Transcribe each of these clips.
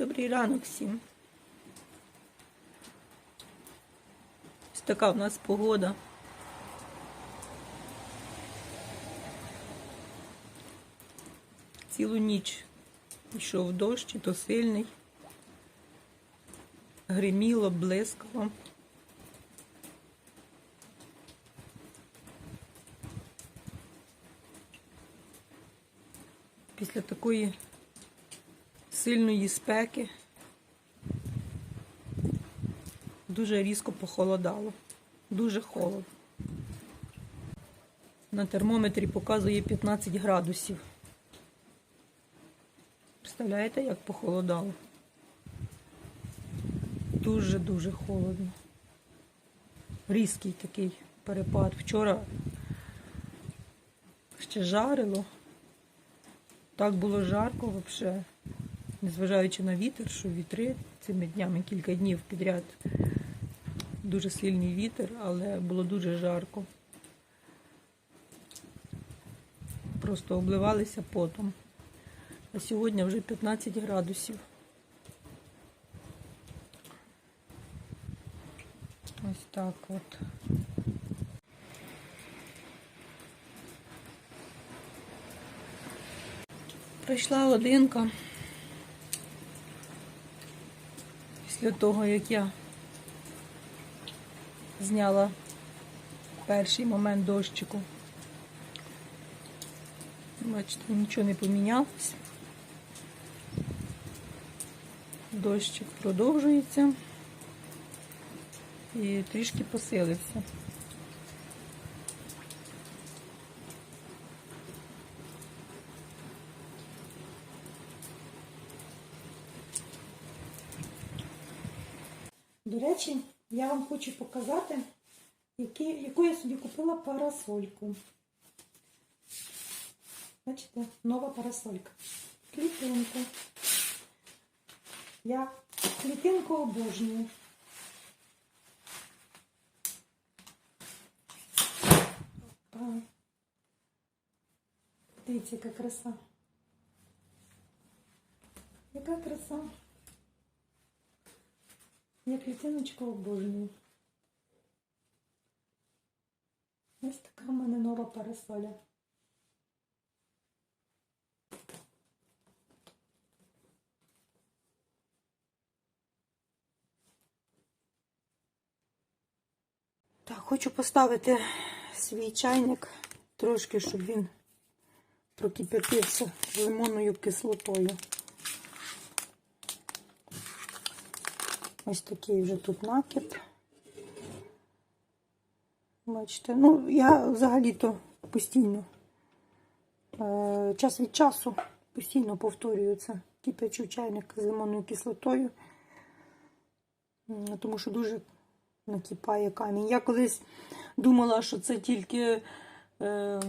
Добрий ранок всім. Ось така в нас погода. Цілу ніч йшов дощ, і то сильний. Гриміло, блискало. Після такої сильної спеки дуже різко похолодало. Дуже холодно. На термометрі показує 15 градусів. Представляєте, як похолодало? Дуже-дуже холодно. Різкий такий перепад. Вчора ще жарило. Так було жарко взагалі, незважаючи на вітер, що вітри цими днями кілька днів підряд дуже сильний вітер, але було дуже жарко. Просто обливалися потом. А сьогодні вже 15 градусів. Ось так от. Пройшла годинка після того, як я зняла перший момент дощику. Бачите, нічого не помінялось. Дощик продовжується і трішки посилився. речі, я вам хочу показати, які, яку я собі купила парасольку. Бачите, нова парасолька. Клітинку. Я клітинку обожнюю. Опа. Дивіться, яка краса. Яка краса. Я клітиночку обожнюю. Ось така в мене нова парасоля. Так, хочу поставити свій чайник трошки, щоб він прокип'ятився лимонною кислотою. Ось такий вже тут накип. Бачите, ну, я взагалі-то постійно, е, час від часу постійно повторюю це. Кипячу чайник з лимонною кислотою, тому що дуже накипає камінь. Я колись думала, що це тільки е,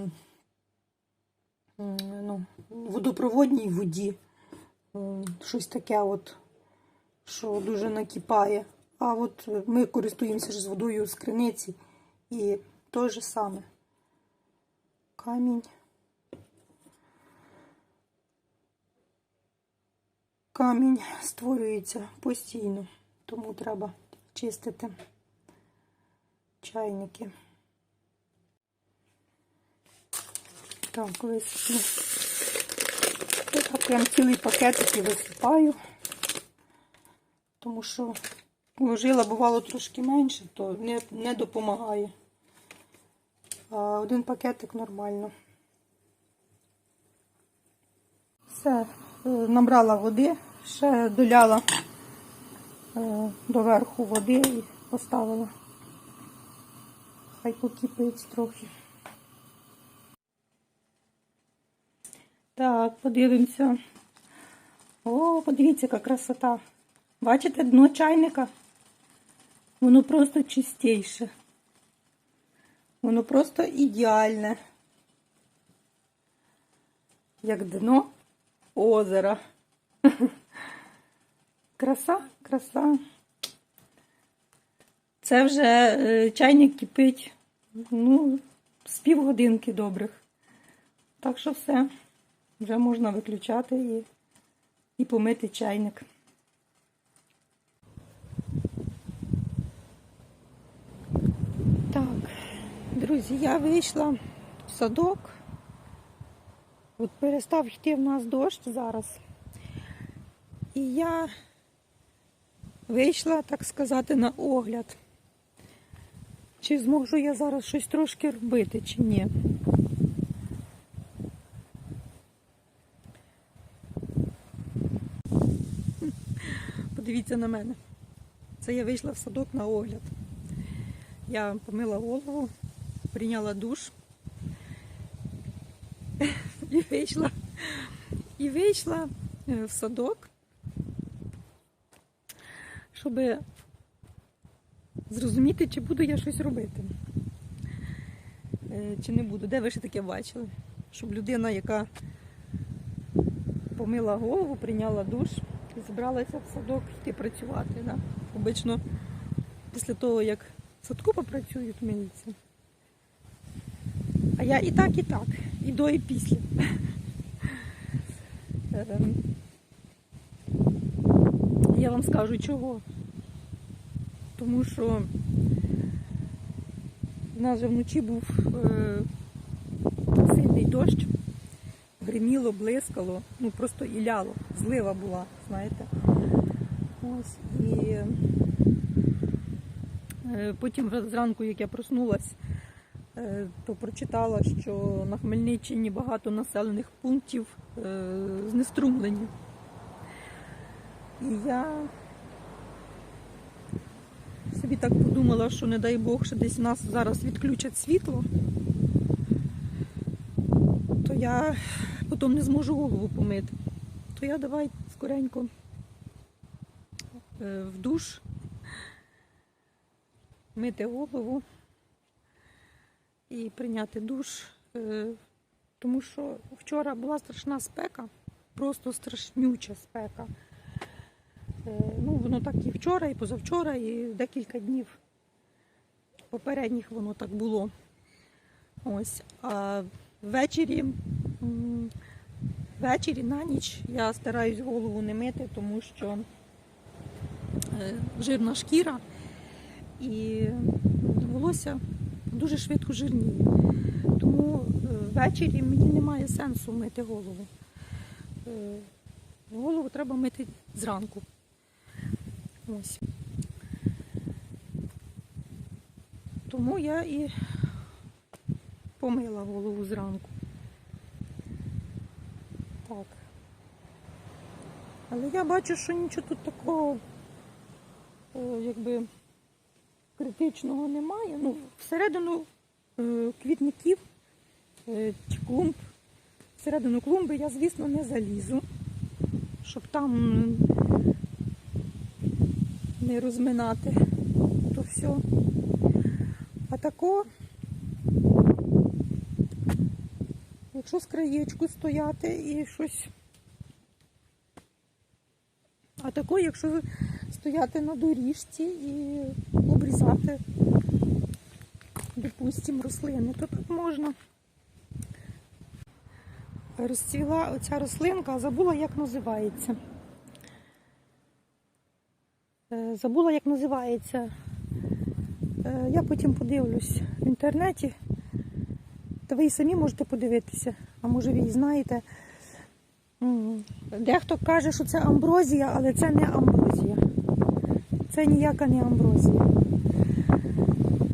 ну, водопроводній воді. Щось таке, от, що дуже накипає. А от ми користуємося ж з водою з криниці. І те же саме. Камінь. Камінь створюється постійно, тому треба чистити чайники. Так, висиплю. Я прям цілий пакетик і висипаю, тому що вложила, бувало, трошки менше, то не, не допомагає. А один пакетик нормально. Все, е, набрала води, ще доляла е, доверху води і поставила. Хай покипить трохи. Так, подивимося. О, подивіться, яка красота. Бачите дно чайника? Воно просто чистейше. Воно просто ідеальне. Як дно озера. Краса, краса. Це вже е, чайник кипить, ну, з півгодинки добрих. Так що все. Вже можна виключати і, і помити чайник. Друзі, я вийшла в садок. От перестав йти в нас дощ зараз. І я вийшла, так сказати, на огляд. Чи зможу я зараз щось трошки робити, чи ні. Подивіться на мене. Це я вийшла в садок на огляд. Я помила голову, прийняла душ і вийшла. І вийшла е, в садок, щоб зрозуміти, чи буду я щось робити. Е, Чи не буду. Де ви ще таке бачили? Щоб людина, яка помила голову, прийняла душ і збиралася в садок йти працювати. Да? Обично після того, як в садку попрацюють, миються. А я і так, і так, і до, і після. Ем, Я вам скажу чого. Тому що в нас же вночі був е, сильний дощ, гриміло, блискало, ну просто і злива була, знаєте. Ось, і е, потім зранку, як я проснулась, то прочитала, що на Хмельниччині багато населених пунктів е, знеструмлені. І я собі так подумала, що не дай Бог, що десь у нас зараз відключать світло, то я потім не зможу голову помити. То я давай скоренько е, в душ, мити голову і прийняти душ. Е, Тому що вчора була страшна спека, просто страшнюча спека. Е, Ну, воно так і вчора, і позавчора, і декілька днів попередніх воно так було. Ось. А ввечері, ввечері на ніч я стараюсь голову не мити, тому що е, жирна шкіра і волосся дуже швидко жирніє. Тому е, ввечері мені немає сенсу мити голову. Е, Голову треба мити зранку. Ось. Тому я і помила голову зранку. Так. Але я бачу, що нічого тут такого якби критичного немає. Ну, всередину е, квітників е, чи клумб, всередину клумби я, звісно, не залізу, щоб там не розминати то все. А тако, якщо з краєчку стояти і щось. А тако, якщо стояти на доріжці і обрізати, допустимо, рослини, то так можна. Розцвіла оця рослинка, забула, як називається. Е, Забула, як називається. Е, Я потім подивлюсь в інтернеті. Та ви і самі можете подивитися, а може ви і знаєте. Дехто каже, що це амброзія, але це не амброзія. Це ніяка не амброзія.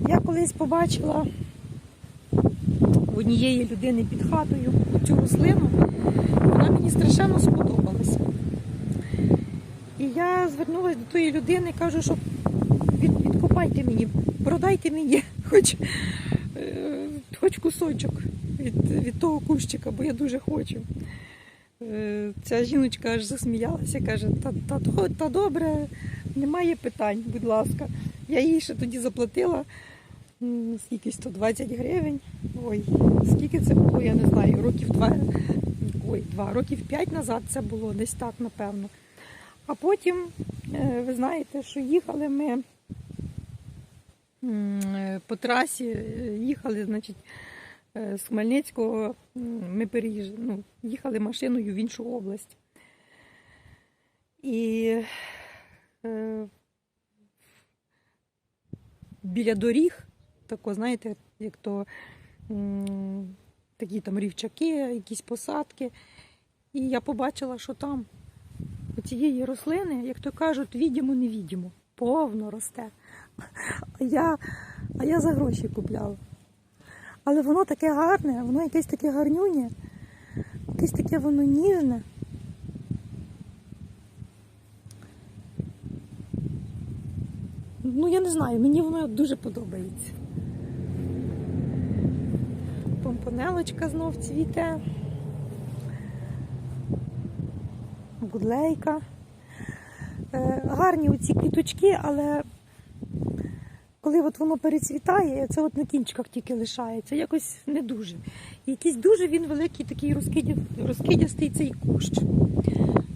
Я колись побачила однієї людини під хатою цю рослину, вона мені страшенно сподобалася. І я звернулася до тої людини і кажу, що від, відкопайте мені, продайте мені хоч, е, хоч кусочок від, від того кущика, бо я дуже хочу. Е, Ця жіночка аж засміялася, каже, та, та, та, добре, немає питань, будь ласка. Я їй ще тоді заплатила скільки 120 гривень. Ой, скільки це було, я не знаю, років два, ой, два, років п'ять назад це було, десь так, напевно. А потім, е, ви знаєте, що їхали ми е, по трасі, е, їхали, значить, з Хмельницького, ми переїж... ну, їхали машиною в іншу область. І біля доріг, тако, знаєте, як то такі там рівчаки, якісь посадки. І я побачила, що там у цієї рослини, як то кажуть, відімо-невідімо, повно росте. А я, а я за гроші купляла. Але воно таке гарне, воно якесь таке гарнюнє, якесь таке воно ніжне. Ну, я не знаю, мені воно дуже подобається. Помпонелочка знов цвіте. Будлейка. Е, гарні оці квіточки, але коли от воно перецвітає, це от на кінчиках тільки лишається, якось не дуже. Якийсь дуже він великий, такий розкидястий цей кущ.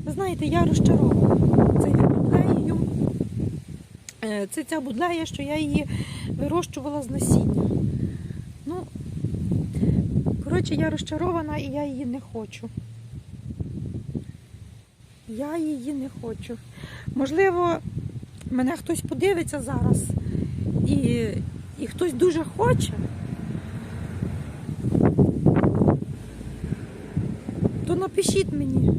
Ви знаєте, я розчарована цією будлеєю. Е, Це ця будлея, що я її вирощувала з насіння. Коротше, я розчарована і я її не хочу. Я її не хочу. Можливо, мене хтось подивиться зараз і, і хтось дуже хоче. То напишіть мені,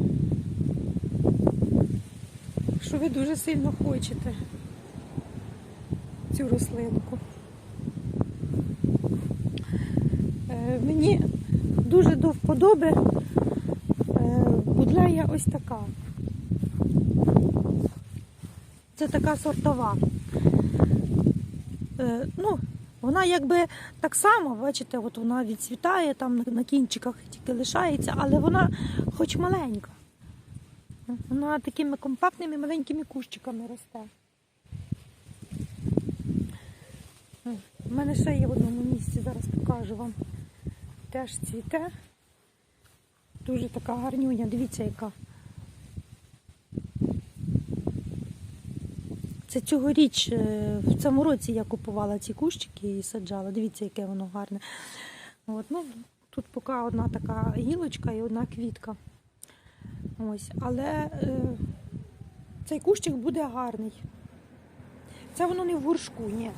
що ви дуже сильно хочете цю рослинку. Е, Мені дуже до вподоби е, будлея ось така. Це така сортова. Е, ну, вона якби так само, бачите, от вона відцвітає, там на- кінчиках тільки лишається, але вона хоч маленька. Вона такими компактними маленькими кущиками росте. У мене ще є в одному місці, зараз покажу вам. Теж цвіте. Дуже така гарнюня, дивіться яка. Це цьогоріч, е, в цьому році я купувала ці кущики і саджала. Дивіться, яке воно гарне. От, ну, тут поки одна така гілочка і одна квітка. Ось, але е, цей кущик буде гарний. Це воно не в горшку, ні.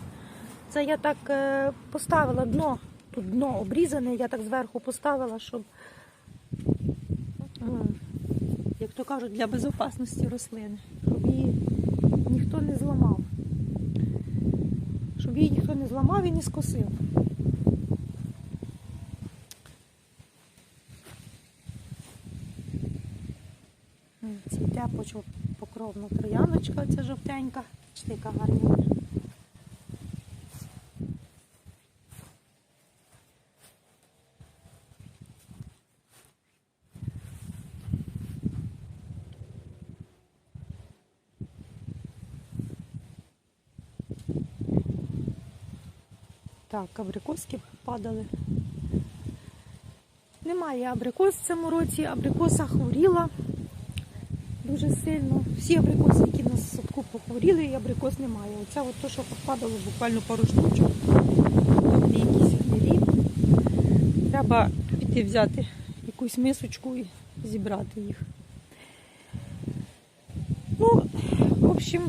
Це я так е, поставила дно, тут дно обрізане, я так зверху поставила, щоб, як то кажуть, для безпечності рослини, щоб її ніхто не зламав. Щоб її ніхто не зламав і не скосив. Цвіте почу покровна трояночка, ця жовтенька, Бачите, яка Так, абрикоски падали. Немає абрикос в цьому році, абрикоса хворіла дуже сильно. Всі абрикоси, які в нас в садку похворіли, і абрикос немає. Оце от то, що попадало буквально пару штучок. Тобто якісь хмелі. Треба піти взяти якусь мисочку і зібрати їх. Ну, в общем,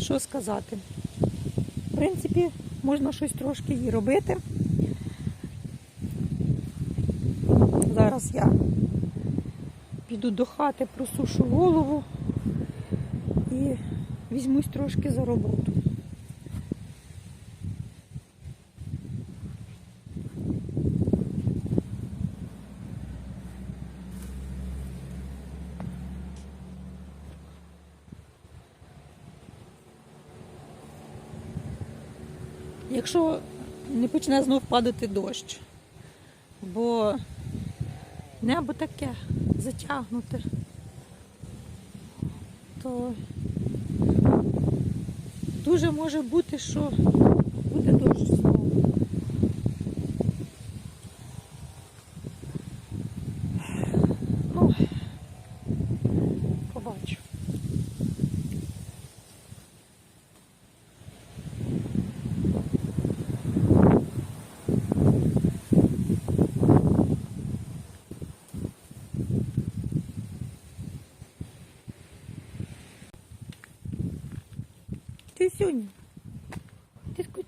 що сказати. В принципі, можна щось трошки і робити. Зараз я піду до хати, просушу голову і візьмусь трошки за роботу. Якщо не почне знов падати дощ, бо небо таке затягнуте, то дуже може бути, що буде дощ знову. Ну, побачу.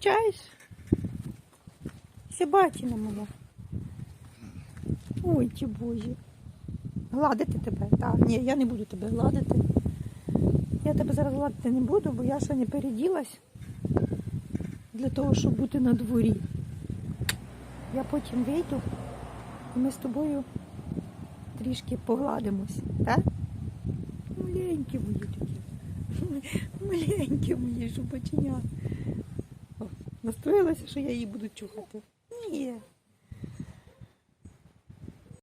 Ти скучаєш? Моя. Ой, ті божі. Гладити тебе? Так, ні, я не буду тебе гладити. Я тебе зараз гладити не буду, бо я ще не переділась для того, щоб бути на дворі. Я потім вийду і ми з тобою трішки погладимось, так? Маленькі мої такі. Маленькі мої жубачення. Настроїлася, що я її буду чухати. Ні,